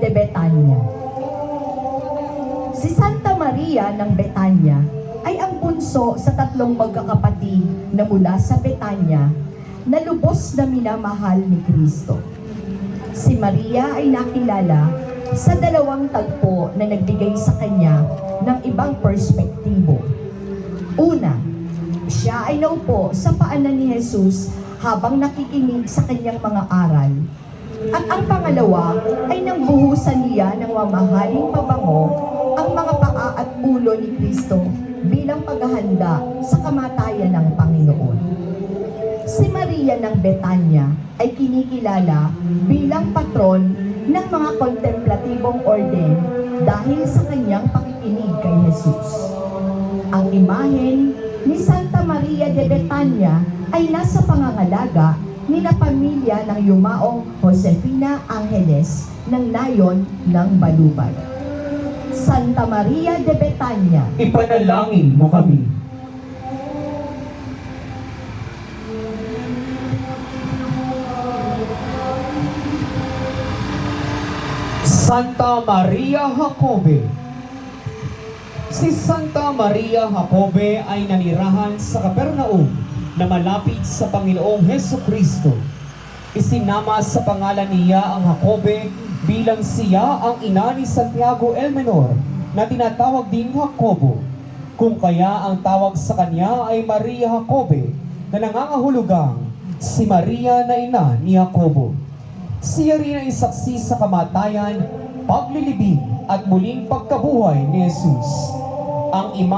de Betania. Si Santa Maria ng Betania ay ang bunso sa tatlong magkakapatid na mula sa Betania na lubos na minamahal ni Kristo. Si Maria ay nakilala sa dalawang tagpo na nagbigay sa kanya ng ibang perspektibo. Una, siya ay naupo sa paanan ni Jesus habang nakikinig sa kanyang mga aral. At ang pangalawa ay nang buhusan niya ng mamahaling pabango ang mga paa at ulo ni Kristo bilang paghahanda sa kamatayan ng Panginoon. Si Maria ng Betanya ay kinikilala bilang patron ng mga kontemplatibong orden dahil sa kanyang pakikinig kay Jesus. Ang imahen ni Santa Maria de Betania ay nasa pangangalaga ni na pamilya ng yumaong Josefina Angeles ng nayon ng Balubad. Santa Maria de Betania, Ipanalangin mo kami. Santa Maria Jacobe Si Santa Maria Jacobe ay nanirahan sa Kapernaum na malapit sa Panginoong Heso Kristo. Isinama sa pangalan niya ang Jacobe bilang siya ang ina ni Santiago el Menor na tinatawag ding Jacobo. Kung kaya ang tawag sa kanya ay Maria Jacobe na nangangahulugang si Maria na ina ni Jacobo. Siya rin ay saksi sa kamatayan, paglilibing at muling pagkabuhay ni Jesus. Ang ima